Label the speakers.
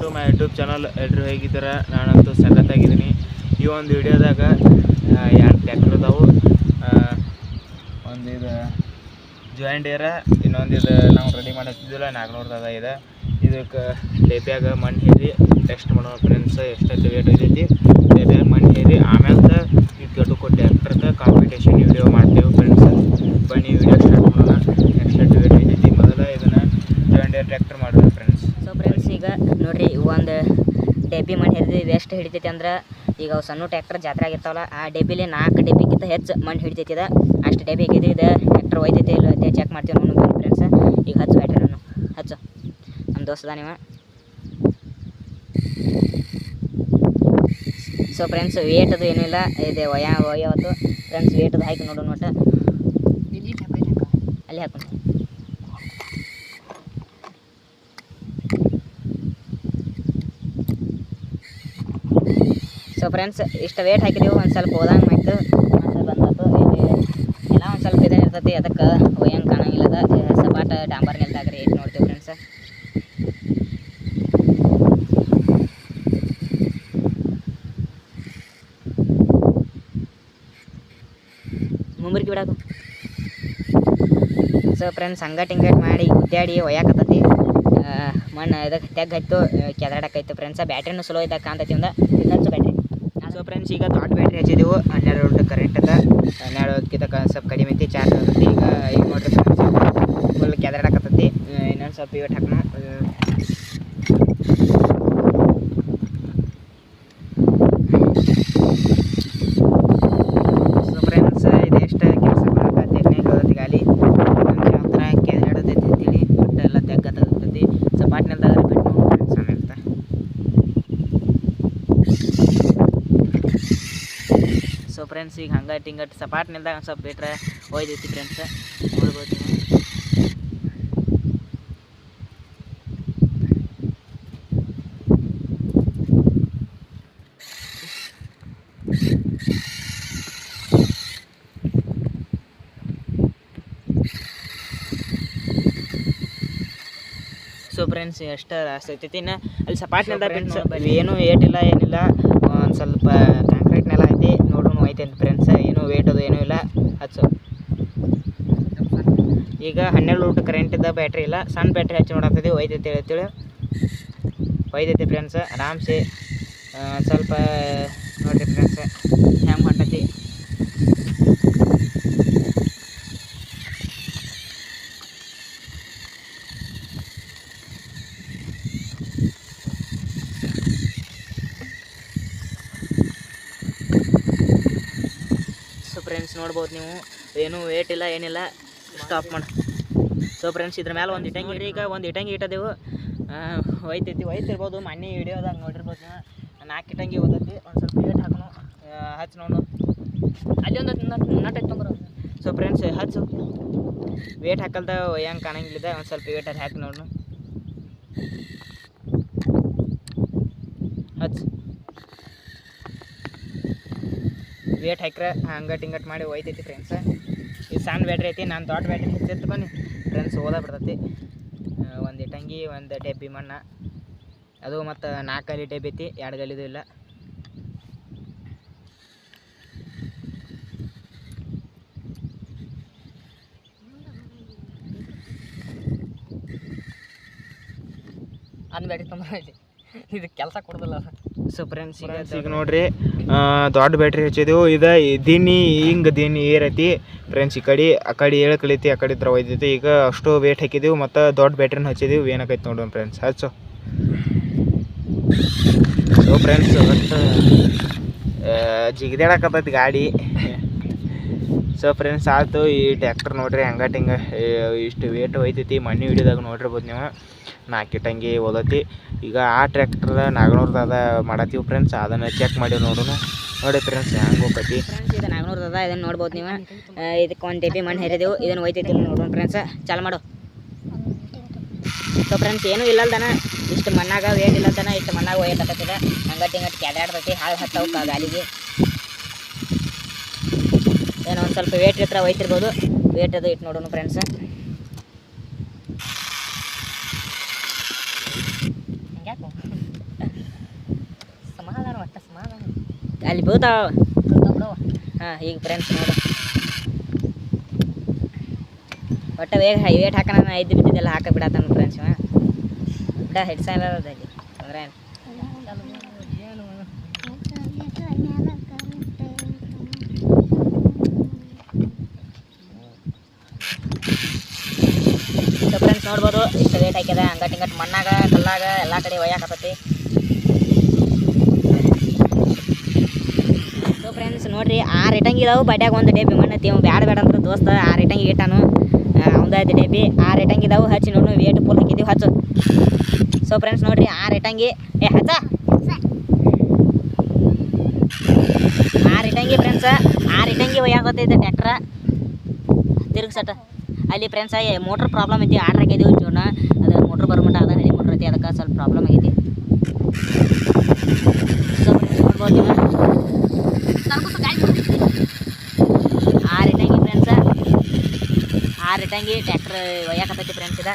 Speaker 1: To my YouTube channel ಎಲ್ಲರೂ ಹೇಗಿದ್ದೀರಾ? ನಾನಂತೂ ಸಖತ್ತಾಗಿದ್ದೀನಿ ಈ ಒಂದು ವಿಡಿಯೋದಾಗ ಎರಡು ಟ್ಯಾಕ್ಟರ್ ಅದಾವು ಒಂದು ಇದು ಜಾಯಿಂಟ್ ಏರ ಇನ್ನೊಂದು ಇದು ನಾವು ರೆಡಿ ಮಾಡತ್ತಿದ್ದಿಲ್ಲ ನಾಲ್ಕುನೂರದ ಇದೆ. ಇದಕ್ಕೆ ಡೇಬ್ಯಾಗ ಮಣ್ಣು ಹೇರಿ ಟೆಸ್ಟ್ ಮಾಡೋಣ ಫ್ರೆಂಡ್ಸ್ ಎಷ್ಟೊತ್ತು ವೇಟ್ ಐತೈತಿ ಡೇಬ್ಯಾಗ ಮಣ್ಣು ಹೇರಿ ಆಮ್ಯಾಲ ಇದು ಗಟ್ಟು ಟ್ಯಾಕ್ಟರ್ಗೆ ಕಾಂಪಿಟೇಷನ್ ವಿಡಿಯೋ ಮಾಡ್ತೇವೆ ಫ್ರೆಂಡ್ಸ್ ಬನ್ನಿ ವಿಡಿಯೋ ಸ್ಟಾರ್ಟ್ ಮಾಡೋಣ ಎಷ್ಟೈತೆ ವೇಟ್ ಐತೈತಿ ಮೊದಲ ಇದನ್ನು ಜಾಯಿಂಟ್ ಏರ್ ಟ್ರ್ಯಾಕ್ಟರ್ ಮಾಡೋಣ ಫ್ರೆಂಡ್ಸ್
Speaker 2: ಸೊ ಫ್ರೆಂಡ್ಸ್ ಈಗ ನೋಡ್ರಿ ಒಂದು ಡೆಬ್ಬಿ ಮಣ್ಣು ಹಿಡಿದು ಎಷ್ಟು ಹಿಡಿತೈತಿ ಅಂದ್ರೆ ಈಗ ಅವು ಸಣ್ಣ ಟ್ಯಾಕ್ಟರ್ ಜಾತ್ರೆ ಆಗಿರ್ತಾವಲ್ಲ ಆ ಡೆಬ್ಬಿಲಿ ನಾಲ್ಕು ಡೆಬ್ಬಿಗಿಂತ ಹೆಚ್ಚು ಮಣ್ಣು ಹಿಡಿತೈತಿ ಇದು. ಅಷ್ಟು ಡೆಬ್ಬಿ ಆಗಿದೆ ಇದು ಟ್ಯಾಕ್ಟರ್ ಒಯ್ದೈತಿ ಇಲ್ಲ ಅಂತ ಚೆಕ್ ಮಾಡ್ತೀವಿ ನೋಡೋಣ ಫ್ರೆಂಡ್ಸ್ ಈಗ ಹಚ್ಚು ಬ್ಯಾಟ್ರಿ ನಾನು ಹಚ್ಚು. ನಮ್ಮ ದೋಸ್ತದ ನೀವು ಸೊ ಫ್ರೆಂಡ್ಸ್ ವೇಟ್ ಅದು ಏನಿಲ್ಲ ಇದೆ ಒಯ ಒಯ್ಯವತ್ತು ಫ್ರೆಂಡ್ಸ್ ವೇಟ್ ಅದು ಹಾಕಿ ನೋಡೋಣ ನೋಟ. ಅಲ್ಲಿ ಹಾಕೊಂಡು ಫ್ರೆಂಡ್ಸ್ ಇಷ್ಟು ವೇಟ್ ಹಾಕಿದೆವು ಒಂದು ಸ್ವಲ್ಪ ಹೋದಂಗೆ ಆಯ್ತು ಮತ್ತೆ ಬಂದದ್ದು ಎಲ್ಲ ಒಂದು ಸ್ವಲ್ಪ ಇದೆ ಇರ್ತೈತಿ, ಅದಕ್ಕೆ ಒಯ್ಯಂಗೆ ಕಾಣಂಗಿಲ್ಲದ. ಸಪಾಟ ಡಾಂಬರ್ ನಿಲ್ದಾಗ ರೀ ನೋಡ್ತೀವಿ ಫ್ರೆಂಡ್ಸ್ ಮುಂಬರ್ಕಿ ಬಿಡಾಕು. ಸೊ ಫ್ರೆಂಡ್ಸ್ ಹಂಗಟ್ ಹಿಂಗಟ್ ಮಾಡಿ ಗುದ್ದಾಡಿ ಒಯ್ಯಾಕತ್ತೈತಿ. ಮಣ್ಣು ಇದಕ್ಕೆ ತೆಗ್ ಹತ್ತು ಫ್ರೆಂಡ್ಸ್ ಫ್ರೆಂಡ್ಸ ಬ್ಯಾಟ್ರಿನೂ ಸ್ಲೋ ಇದ್ದಾಗ ಕಾಣ್ತೈತಿ ಒಂದು. ಇನ್ನೊಂದು ಬ್ಯಾಟ್ರಿ ಸೊ ಫ್ರೆಂಡ್ಸ್ ಈಗ ದೊಡ್ಡ ಬ್ಯಾಟ್ರಿ ಹಚ್ಚಿದೆವು. ಹನ್ನೆರಡು ವೋಲ್ಟ್ ಕರೆಂಟ್ ಅದ. ಹನ್ನೆರಡು ಕ ಸ್ವಲ್ಪ ಕಡಿಮೆ ಐತಿ. ಚಾರ್ಜ್ ಆಗುತ್ತೆ. ಈಗ ಈಗ ನೋಡ್ರಿ ಫುಲ್ ಕೆದರಾಡಕತ್ತೈತಿ. ಇನ್ನೊಂದು ಸ್ವಲ್ಪ ಇವತ್ತು ಹಾಕೋಣ ಸೊ ಫ್ರೆಂಡ್ಸ್ ಇದು ಎಷ್ಟು ಕೆಲಸ ಮಾಡಕತ್ತೈತಿ ಹೋಗತ್ತೆ ಗಾಲಿ ಫ್ರೆಂಡ್ಸ್ ಯಾವ ಥರ ಕೆದರಾಡತೈತಿ ಅಂತೇಳಿ ಒಟ್ಟು ಎಲ್ಲ ತೆಗ್ಗತ್ತೈತಿ ಸಪಾಟ್ನೆಲ್ದಾಗ ಬಿಟ್ಟು ನೋಡು ಫ್ರೆಂಡ್ಸ್ ಆಮೇಲೆ ಸೊ ಫ್ರೆಂಡ್ಸ್ ಈಗ ಹಂಗೆ ಟಿಂಗಟ್ ಸಪಾಟ್ ನಿಲ್ದಾಗ ಒಂದು ಸ್ವಲ್ಪ ಬಿಟ್ರೆ ಒಯ್ದೈತಿ ಫ್ರೆಂಡ್ಸ್ ನೋಡ್ಬೋದು ಸೊ ಫ್ರೆಂಡ್ಸ್ ಎಷ್ಟು ಆಗ್ತೈತಿ ಇನ್ನು ಅಲ್ಲಿ ಸಪಾಟ್ನೆಲ್ಲ ಫ್ರೆಂಡ್ಸ್ ಏನೂ ಏಟಿಲ್ಲ ಏನಿಲ್ಲ. ಒಂದು ಸ್ವಲ್ಪ ಕಾಂಕ್ರೀಟ್ ನೆಲ ಐತಿ ನೋಡೋಣ ಐತೆ ಫ್ರೆಂಡ್ಸ್ ಏನು ವೇಟ್ ಅದು ಏನೂ ಇಲ್ಲ, ಹಚ್ಚು. ಈಗ ಹನ್ನೆರಡು ವೋಲ್ಟ್ ಕರೆಂಟ್ ಇದ್ದ ಬ್ಯಾಟ್ರಿ ಇಲ್ಲ, ಸಣ್ಣ ಬ್ಯಾಟ್ರಿ ಹಚ್ಚಿ ನೋಡತ್ತೈತಿ ಒಯ್ದೈತಿ ಹೇಳ್ತೇಳಿ ಒಯ್ದೈತಿ ಫ್ರೆಂಡ್ಸ್ ಆರಾಮ್ಸೆ ಸ್ವಲ್ಪ, ನೋಡಿರಿ ಫ್ರೆಂಡ್ಸ್ ಹೆಂಗೆ ಹೊಂಟೈತಿ ಸೊ ಫ್ರೆಂಡ್ಸ್ ನೋಡ್ಬೋದು ನೀವು. ಏನೂ ವೇಟ್ ಇಲ್ಲ, ಏನಿಲ್ಲ. ಸ್ಟಾಪ್ ಮಾಡಿ. ಸೊ ಫ್ರೆಂಡ್ಸ್ ಇದ್ರ ಮೇಲೆ ಒಂದು ಇಡ್ರಿ ಈಗ. ಒಂದು ಇಟಂಗಿ ಇಟ್ಟದೆವು. ಒಯ್ತೈತಿ ಒಯ್ತಿರ್ಬೋದು ಮೊನ್ನೆ ಹಿಡಿಯೋದಾಗ ನೋಡಿರ್ಬೋದು ನಾಲ್ಕು ಇಟಂಗಿ ಓದೈತಿ ಒಂದು ಸ್ವಲ್ಪ ವೇಟ್ ಹಾಕೋಣ ಹಚ್ಚಿ ನೋಡು. ಅಲ್ಲಿ ಒಂದು ನಟ್ ತೊಂಬರು ಸೊ ಫ್ರೆಂಡ್ಸ್ ಹಚ್ಚು. ವೇಟ್ ಹಾಕಲ್ದ ಹೆಂಗೆ ಕಾಣಂಗಿಲ್ಲ. ಒಂದು ಸ್ವಲ್ಪ ವೇಟ್ ಅಲ್ಲಿ ಹಾಕಿ ನೋಡು ಹಚ್ಚು ವೇಟ್ ಹಾಕ್ರೆ ಹಂಗಟ್ ಟಿಂಗಟ್ ಮಾಡಿ ಒಯ್ತೈತಿ ಫ್ರೆಂಡ್ಸ್ ಇದು ಸಣ್ಣ ಬ್ಯಾಟ್ರಿ ಐತಿ, ನಾನು ದೊಡ್ಡ ಬ್ಯಾಟ್ರಿ ಹಚ್ಚಿತ್ತು ಬನ್ನಿ. ಫ್ರೆಂಡ್ಸ್ ಓದ ಬಿಡ್ತೈತಿ. ಒಂದು ಇಟಂಗಿ ಒಂದು ಡೆಬ್ಬಿ ಮಣ್ಣ. ಅದು ಮತ್ತು ನಾಲ್ಕು ಗಲಿ ಡೆಬ್ಬಿ ಐತಿ, ಎರಡು ಗಲಿದು ಇಲ್ಲ. ಅನ್ ಬ್ಯಾಟ್ರಿ ತೊಂಬರೈತಿ ಇದು ಕೆಲಸ ಕೊಡೋದಿಲ್ಲ. ಸೊ ಫ್ರೆಂಡ್ಸ್ ಈಗ
Speaker 1: ಈಗ ನೋಡ್ರಿ ದೊಡ್ಡ ಬ್ಯಾಟ್ರಿ ಹಚ್ಚಿದೆವು. ಇದು ದಿನಿ ಹಿಂಗೆ ದಿನಿ ಏರೈತಿ. ಫ್ರೆಂಡ್ಸ್ ಈ ಕಡೆ ಆ ಕಡೆ ಏಳು ಕಳೀತಿ ಆ ಕಡೆ ಒಯ್ದೈತಿ. ಈಗ ಅಷ್ಟು ವೇಟ್ ಹಾಕಿದೆವು ಮತ್ತು ದೊಡ್ಡ ಬ್ಯಾಟ್ರಿನ ಹಚ್ಚಿದೆವು. ಏನಾಕೈತಿ ನೋಡೋಣ ಫ್ರೆಂಡ್ಸ್ ಹಚ್ಚು. ಸೊ ಫ್ರೆಂಡ್ಸ್ ಒಟ್ಟು ಜಿಗಿದಾಡಕತ್ತೈತಿ ಗಾಡಿ. ಸೊ ಫ್ರೆಂಡ್ಸ್ ಆಯ್ತು ಈ ಟ್ಯಾಕ್ಟರ್ ನೋಡ್ರಿ ಹಂಗಟ್ ಹಿಂಗೆ ಇಷ್ಟು ವೇಟ್ ಹೋಯ್ತೈತಿ ಮಣ್ಣು ಹಿಡಿದಾಗ ನೋಡಿರ್ಬೋದು ನೀವು. ನಾಲ್ಕು ಇಟ್ಟಂಗಿ ಓದತಿ. ಈಗ ಆ ಟ್ರ್ಯಾಕ್ಟರ್ ನಾಗನೂರ್ದಾಗ ಮಾಡತ್ತೀವಿ ಫ್ರೆಂಡ್ಸ್ ಅದನ್ನು ಚೆಕ್ ಮಾಡಿ ನೋಡೋಣ ನೋಡಿ ಫ್ರೆಂಡ್ಸ್ ಹೆಂಗೆ ಹೋಗತಿ
Speaker 2: ಫ್ರೆಂಡ್ಸ್ ಇದು ಅದ, ಇದನ್ನು ನೋಡ್ಬೋದು ನೀವು. ಇದಕ್ಕೆ ಒಂದು ಡೆಬ್ಬಿ ಮಣ್ಣು ಹೇರಿದೆವು, ಇದನ್ನು ಒಯ್ತೈತಿ ನೋಡೋಣ ಫ್ರೆಂಡ್ಸ್ ಚಾಲು ಮಾಡು. ಸೊ ಫ್ರೆಂಡ್ಸ್ ಏನೂ ಇಲ್ಲಲ್ದನ, ಇಷ್ಟು ಮಣ್ಣಾಗ ವೇಟ್ ಇಲ್ಲದಾನ ಇಷ್ಟು ಮಣ್ಣಾಗ ಒಯ್ಯಕತ್ತದ. ಹಂಗಟ್ಟು ಹಿಂಗಟ್ಟು ಕೆದಾಡ್ತೈತಿ, ಹಾಳು ಹತ್ತವು ಗಾಲಿಗೆ ಏನೋ ಒಂದು ಸ್ವಲ್ಪ ವೇಟ್ ಇರ್ತಾರೆ ಒಯ್ತಿರ್ಬೋದು. ವೇಟ್ ಅದು ಇಟ್ಟು ನೋಡೋಣ ಫ್ರೆಂಡ್ಸ್ ಬೀಳ್ತಾವ. ಹಾಂ ಈಗ ಫ್ರೆಂಡ್ಸ್ ನೋಡಿ. ಒಟ್ಟು ವೇಗ ವೇಟ್ ಹಾಕೋಣ ಐದು ಬಿದ್ದಿದ್ದೆಲ್ಲ ಹಾಕ ಬಿಡತ್ತಾನ ಫ್ರೆಂಡ್ಸ್ ಇವ. ಬಿಡ ಹೆಡ್ ಸೈಲ್ ಅಲ್ಲಿ. ಅಂದ್ರೆ ಸೊ ಫ್ರೆಂಡ್ಸ್ ನೋಡ್ಬೋದು ಇಷ್ಟು ವೇಟ್ ಹಾಕ್ಯದ ಹಂಗಟ್ ಹಿಂಗಟ್ ಮಣ್ಣಾಗ ಕಲ್ಲಾಗ ಎಲ್ಲ ಕಡೆ ಒಯ್ಯಾಕತ್ತೈತಿ ಸೊ ಫ್ರೆಂಡ್ಸ್ ನೋಡ್ರಿ ಆರು ಇಟಂಗಿ ಇದಾವೆ ಬಡ್ಯಾಗ ಒಂದು ಡೇಬಿ ಮಣ್ಣು ಐತಿ ಅವ್ನು ಬ್ಯಾಡ ಬೇಡ ಅಂದ್ರೆ ದೋಸ್ತ ಆರು ಇಟಂಗಿ ಇಟ್ಟಾನು. ಐತಿ ಡೇಬಿ ಆರು ಇಟಂಗಿ ಇದಾವೆ ಹಚ್ಚಿ ನೋಡು ವೇಟ್ ಹಾಕಿದ್ದೀವಿ ಹಚ್ಚು. ಸೊ ಫ್ರೆಂಡ್ಸ್ ನೋಡ್ರಿ ಆರು ಇಟಂಗಿ ಏ, ಹಚ್ಚ. ಆರು ಇಟಂಗಿ ಫ್ರೆಂಡ್ಸ್ ಆರು ಇಟಂಗಿ ಒಯ್ಯಾಕತ್ತೈತೆ ಟ್ಯಾಕ್ಟ್ರ ತಿರುಗಿ ಸಟ ಅಲ್ಲಿ ಫ್ರೆಂಡ್ಸ್ ಮೋಟ್ರ್ ಪ್ರಾಬ್ಲಮ್ ಐತಿ, ಆರ್ಡ್ರ್ ಹಾಕಿದ್ದೀವಿ ಜೋನ ಅದು ಮೋಟ್ರ್ ಬರ್ಮಟ ಅದ ಹಳಿ ಮೋಟ್ರ್ ಐತಿ, ಅದಕ್ಕೆ ಸ್ವಲ್ಪ ಪ್ರಾಬ್ಲಮ್ ಆಗೈತಿ. ಸೊ ಫ್ರೆಂಡ್ಸ್ ನೋಡ್ಬೋದು ನೀವು ಆರು ಇಟ್ಟಂಗಿ ಆರು ಇಟ್ಟಂಗಿ ಟ್ಯಾಕ್ಟ್ರ್ ಒಯ್ಯಾಕತ್ತೈತಿ ಫ್ರೆಂಡ್ಸ್ ಇದ.